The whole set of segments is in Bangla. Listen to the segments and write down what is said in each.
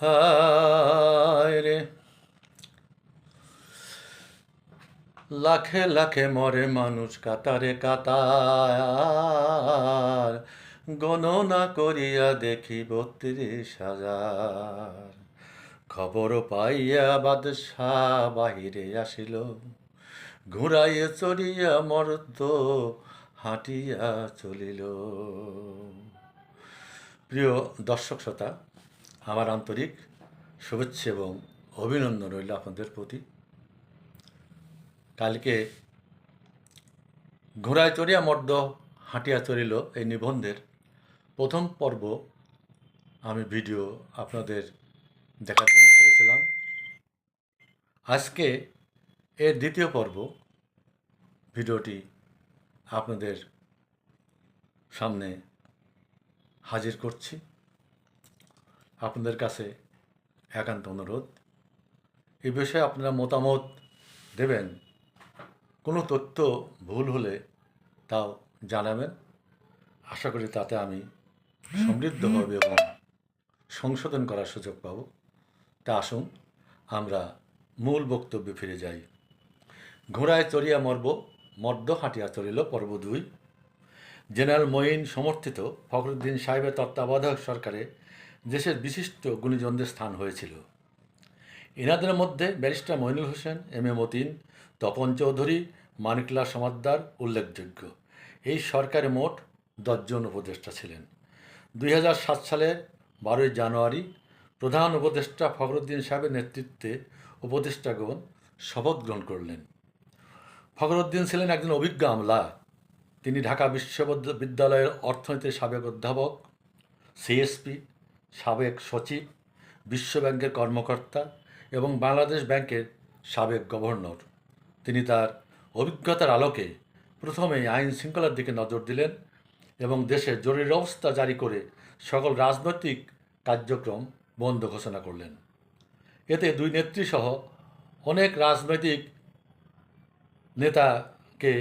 হায় রে। লাখে লাখে মরে মানুষ কাতারে কাতার, গণনা করিয়া দেখি বত্রিশ হাজার। খবর পাইয়া বাদশাহ বাহিরে আসিল, ঘুরাইয়ে চড়িয়া মরদ হাঁটিয়া চলিল। প্রিয় দর্শক শ্রোতা আমার আন্তরিক শুভেচ্ছা এবং অভিনন্দন রইল আপনাদের প্রতি। কালকে ঘোড়ায় চড়িয়া মর্দ হাঁটিয়া চড়িল এই নিবন্ধের প্রথম পর্ব আমি ভিডিও আপনাদের দেখার জন্য ছেড়েছিলাম। আজকে এর দ্বিতীয় পর্ব ভিডিওটি আপনাদের সামনে হাজির করছি। আপনাদের কাছে একান্ত অনুরোধ। এ বিষয়ে আপনারা মতামত দেবেন, কোনো তথ্য ভুল হলে তাও জানাবেন। আশা করি তাতে আমি সমৃদ্ধ হব এবং সংশোধন করার সুযোগ পাব। তা আসুন, আমরা মূল বক্তব্যে ফিরে যাই। ঘোড়ায় চড়িয়া মর্ব মর্দ হাঁটিয়া চলিল পর্ব দুই। জেনারেল মঈন সমর্থিত ফখরুদ্দিন সাহেবের তত্ত্বাবধায়ক সরকারে দেশের বিশিষ্ট গুণীজনদের স্থান হয়েছিল। এনাদের মধ্যে barrister Moinul Hossain, M A Matin, Tapan Chowdhury Manikla Samaddar উল্লেখযোগ্য। এই সরকারে মোট দশজন উপদেষ্টা ছিলেন। দুই সাত সালের বারোই জানুয়ারি প্রধান উপদেষ্টা ফখরুদ্দিন সাহেবের নেতৃত্বে উপদেষ্টাগণ শপথ গ্রহণ করলেন। ফখরুদ্দিন ছিলেন একজন অভিজ্ঞ আমলা। তিনি ঢাকা বিশ্ববিদ্যালয়ের অর্থনীতির সাবেক অধ্যাপক সিএসপি সাবেক সচিব বিশ্বব্যাংকের কর্মকর্তা এবং বাংলাদেশ ব্যাংকের সাবেক গভর্নর। তিনি তার অভিজ্ঞতার আলোকে প্রথমেই আইন শৃঙ্খলার দিকে নজর দিলেন এবং দেশে জরুরি অবস্থা জারি করে সকল রাজনৈতিক কার্যক্রম বন্ধ ঘোষণা করলেন। এতে দুই নেত্রীসহ অনেক রাজনৈতিক নেতাকে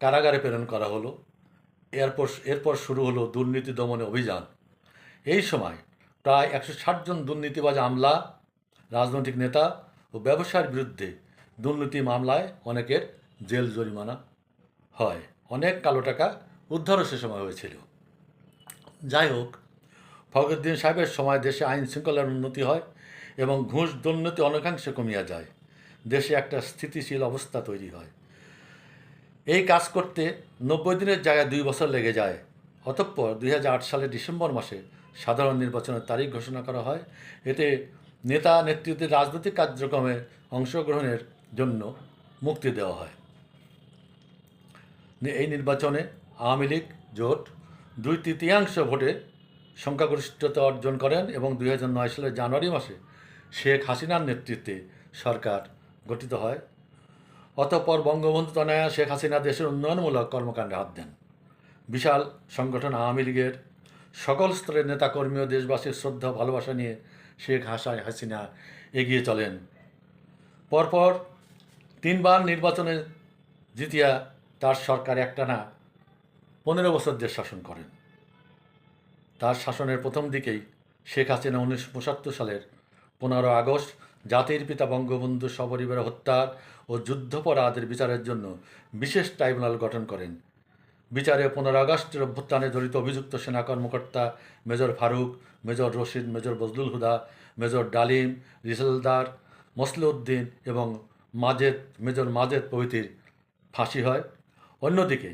কারাগারে প্রেরণ করা হলো। এরপর এরপর শুরু হলো দুর্নীতি দমনে অভিযান। এই সময় প্রায় একশো ষাট জন দুর্নীতিবাজ আমলা, রাজনৈতিক নেতা ও ব্যবসার বিরুদ্ধে দুর্নীতি মামলায় অনেকের জেল জরিমানা হয়। অনেক কালো টাকা উদ্ধারও সে সময় হয়েছিল। যাই হোক, ফখরুদ্দিন সাহেবের সময় দেশে আইন শৃঙ্খলার উন্নতি হয় এবং ঘুষ দুর্নীতি অনেকাংশে কমিয়া যায়। দেশে একটা স্থিতিশীল অবস্থা তৈরি হয়। এই কাজ করতে নব্বই দিনের জায়গায় দুই বছর লেগে যায়। অতঃপর দুই হাজার আট সালের ডিসেম্বর মাসে সাধারণ নির্বাচনের তারিখ ঘোষণা করা হয়। এতে নেতা নেতৃত্বের রাজনৈতিক কার্যক্রমে অংশগ্রহণের জন্য মুক্তি দেওয়া হয়। এই নির্বাচনে আওয়ামী লীগ জোট দুই তৃতীয়াংশ ভোটে সংখ্যাগরিষ্ঠতা অর্জন করেন এবং দুই নয় সালের জানুয়ারি মাসে শেখ হাসিনার নেতৃত্বে সরকার গঠিত হয়। অতঃপর বঙ্গবন্ধু তনয়া শেখ হাসিনা দেশের উন্নয়নমূলক কর্মকাণ্ডে হাত দেন। বিশাল সংগঠন আওয়ামী লীগের সকল স্তরের নেতাকর্মী ও দেশবাসীর শ্রদ্ধা ভালোবাসা নিয়ে শেখ হাসা হাসিনা এগিয়ে চলেন। পরপর তিনবার নির্বাচনে জিতিয়া তার সরকার একটানা পনেরো বছর দেশ শাসন করেন। তার শাসনের প্রথম দিকেই শেখ হাসিনা উনিশশো পঁচাত্তর সালের পনেরো আগস্ট জাতির পিতা বঙ্গবন্ধু সপরিবার হত্যার ও যুদ্ধপরাধের বিচারের জন্য বিশেষ ট্রাইব্যুনাল গঠন করেন। বিচারে পনেরো আগস্টের অভ্যুত্থানে জড়িত অভিযুক্ত সেনা কর্মকর্তা major Farooq, major Rashid, major Bazlul Huda, major Dalim রিসেলদার Mosliuddin এবং মাজেদ, মেজর মাজেদ প্রভৃতির ফাঁসি হয়। অন্যদিকে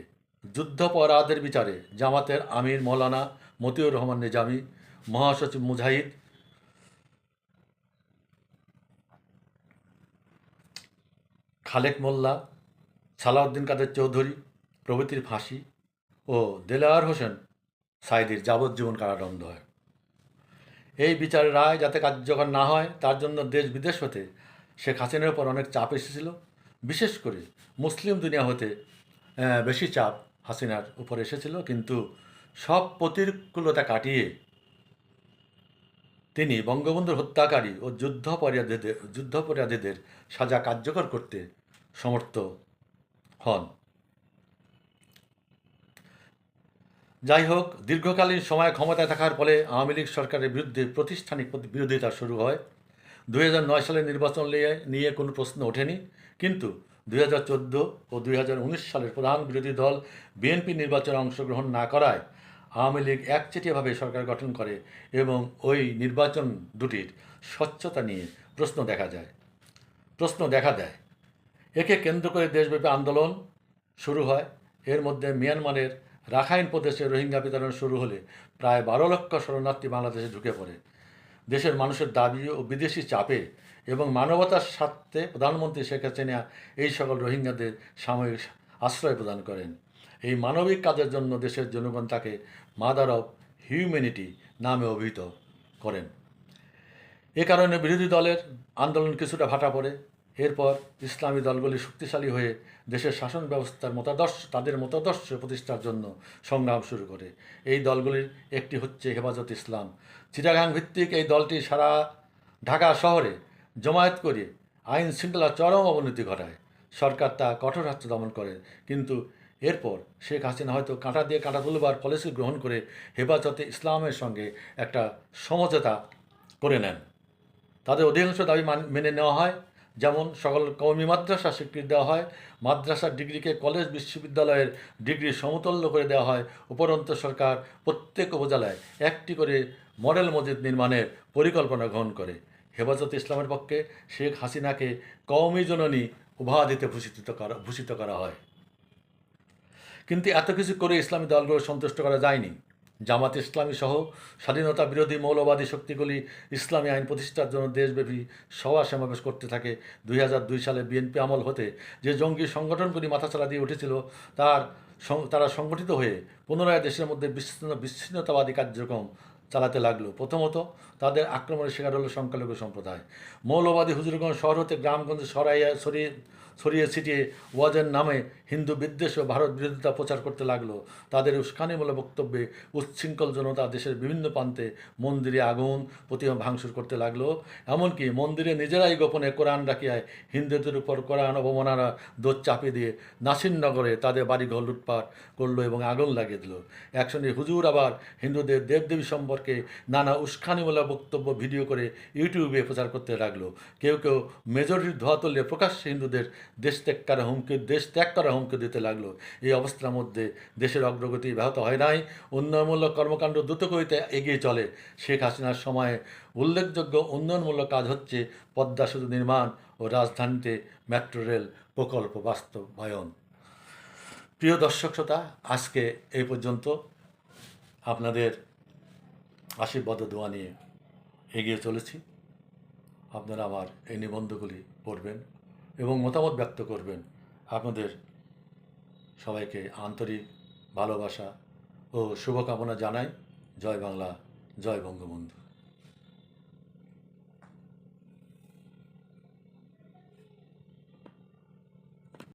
যুদ্ধপরাধের বিচারে জামাতের আমির মৌলানা মতিউর রহমান নিজামী, মহাসচিব মুজাহিদ খালেক মোল্লা, সালাউদ্দিন কাদের চৌধুরী প্রভৃতির ফাঁসি ও দেলাওয়ার হোসেন সাইদির যাবজ্জীবন কারাদণ্ড হয়। এই বিচারের রায় যাতে কার্যকর না হয়, তার জন্য দেশ বিদেশ হতে শেখ হাসিনার উপর অনেক চাপ এসেছিল। বিশেষ করে মুসলিম দুনিয়া হতে বেশি চাপ হাসিনার উপর এসেছিল। কিন্তু সব প্রতিকূলতা কাটিয়ে তিনি বঙ্গবন্ধুর হত্যাকারী ও যুদ্ধপরাধীদের যুদ্ধপরাধীদের সাজা কার্যকর করতে সমর্থ হন। যাই হোক দীর্ঘকালীন সময় ক্ষমতায় থাকার ফলে আওয়ামী লীগ সরকারের বিরুদ্ধে প্রতিষ্ঠানিক বিরোধিতা শুরু হয়। নয় সালের নির্বাচন নিয়ে নিয়ে কোনো প্রশ্ন ওঠেনি। কিন্তু দুই হাজার চোদ্দ ও দুই হাজার উনিশ সালের প্রধান বিরোধী দল বিএনপি নির্বাচনে অংশগ্রহণ না করায় আওয়ামী লীগ একচেটিয়াভাবে সরকার গঠন করে এবং ওই নির্বাচন দুটির স্বচ্ছতা নিয়ে প্রশ্ন দেখা যায়। প্রশ্ন দেখা দেয়, একে কেন্দ্র করে দেশব্যাপী আন্দোলন শুরু হয়। এর মধ্যে মিয়ানমারের রাখাইন প্রদেশে রোহিঙ্গা বিতরণ শুরু হলে প্রায় বারো লক্ষ শরণার্থী বাংলাদেশে ঢুকে পড়ে। দেশের মানুষের দাবি ও বিদেশি চাপে এবং মানবতার স্বার্থে প্রধানমন্ত্রী শেখ হাসিনা এই সকল রোহিঙ্গাদের সাময়িক আশ্রয় প্রদান করেন। এই মানবিক কাজের জন্য দেশের জনগণ তাকে মাদার অফ হিউম্যানিটি নামে অভিহিত করেন। এ কারণে বিরোধী দলের আন্দোলন কিছুটা ভাটা পড়ে। এরপর ইসলামী দলগুলি শক্তিশালী হয়ে দেশের শাসন ব্যবস্থার মতাদর্শ, তাদের মতাদর্শ প্রতিষ্ঠার জন্য সংগ্রাম শুরু করে। এই দলগুলির একটি হচ্ছে হেফাজত ইসলাম। চিটাগাং ভিত্তিক এই দলটি সারা ঢাকা শহরে জমায়েত করে আইন শৃঙ্খলা চরম অবনতি ঘটায়। সরকার তা কঠোর হাতে দমন করে। কিন্তু এরপর শেখ হাসিনা হয়তো কাঁটা দিয়ে কাঁটা তুলবার পলিসি গ্রহণ করে হেফাজতে ইসলামের সঙ্গে একটা সমঝোতা করে নেন। তাদের অধিকাংশ দাবি মেনে নেওয়া হয়। যেমন সকল কওমি মাদ্রাসা স্বীকৃতি দেওয়া হয় মাদ্রাসার ডিগ্রিকে কলেজ বিশ্ববিদ্যালয়ের ডিগ্রি সমতুল্য করে দেওয়া হয়, উপরন্ত সরকার প্রত্যেক উপজেলায় একটি করে মডেল মসজিদ নির্মাণের পরিকল্পনা গ্রহণ করে। হেফাজত ইসলামের পক্ষে শেখ হাসিনাকে কওমি জননী উপাধিতে ভূষিত করা ভূষিত করা হয়। কিন্তু এত কিছু করে ইসলামী দলগুলো সন্তুষ্ট করা যায়নি। জামাত ইসলামী সহ স্বাধীনতা বিরোধী মৌলবাদী শক্তিগুলি ইসলামী আইন প্রতিষ্ঠার জন্য দেশব্যাপী সভা সমাবেশ করতে থাকে। দুই দুই সালে বিএনপি আমল হতে যে জঙ্গি সংগঠনগুলি মাথাচাড়া দিয়ে উঠেছিল, তার তারা সংগঠিত হয়ে পুনরায় দেশের মধ্যে বিচ্ছিন্ন বিচ্ছিন্নতাবাদী কার্যক্রম চালাতে লাগল। প্রথমত তাদের আক্রমণের শিকার হলো সংখ্যালঘু সম্প্রদায়। মৌলবাদী হুজুরগঞ্জ শহর হতে গ্রামগঞ্জে সরাইয়া সরিয়ে ছড়িয়ে ছিটিয়ে ওয়াজের নামে হিন্দু বিদ্বেষ ও ভারত বিরোধিতা প্রচার করতে লাগল। তাদের উস্কানিমূলক বক্তব্যে উচ্ছৃঙ্খল জনতা দেশের বিভিন্ন প্রান্তে মন্দিরে আগুন, প্রতিমা ভাঙচুর করতে লাগল। এমনকি মন্দিরে নিজেরাই গোপনে কোরআন রাখিয়ায় হিন্দুদের উপর কোরআন অবমাননা দোষ চাপিয়ে দিয়ে নাসিরনগরে তাদের বাড়িঘর লুটপাট করল এবং আগুন লাগিয়ে দিল। একসঙ্গে হুজুর আবার হিন্দুদের দেবদেবী সম্পর্কে নানা উস্কানিমূলক বক্তব্য, ভিডিও করে ইউটিউবে প্রচার করতে লাগল। কেউ কেউ মেজরিটির ধোয়া তুললে প্রকাশ্যে হিন্দুদের দেশ ত্যাগ করা হুমকি, দেশ ত্যাগ করা হুমকি দিতে লাগল। এই অবস্থার মধ্যে দেশের অগ্রগতি ব্যাহত হয় নাই। উন্নয়নমূলক কর্মকাণ্ড দ্রুতগতিতে এগিয়ে চলে। শেখ হাসিনার সময়ে উল্লেখযোগ্য উন্নয়নমূলক কাজ হচ্ছে পদ্মা সেতু নির্মাণ ও রাজধানীতে মেট্রো রেল প্রকল্প বাস্তবায়ন। প্রিয় দর্শক শ্রোতা, আজকে এই পর্যন্ত। আপনাদের আশীর্বাদ দোয়া নিয়ে এগিয়ে চলেছি। আপনারা আমার এই নিবন্ধগুলি পড়বেন এবং মতামত ব্যক্ত করবেন। আপনাদের সবাইকে আন্তরিক ভালোবাসা ও শুভকামনা জানাই। জয় বাংলা, জয় বঙ্গবন্ধু।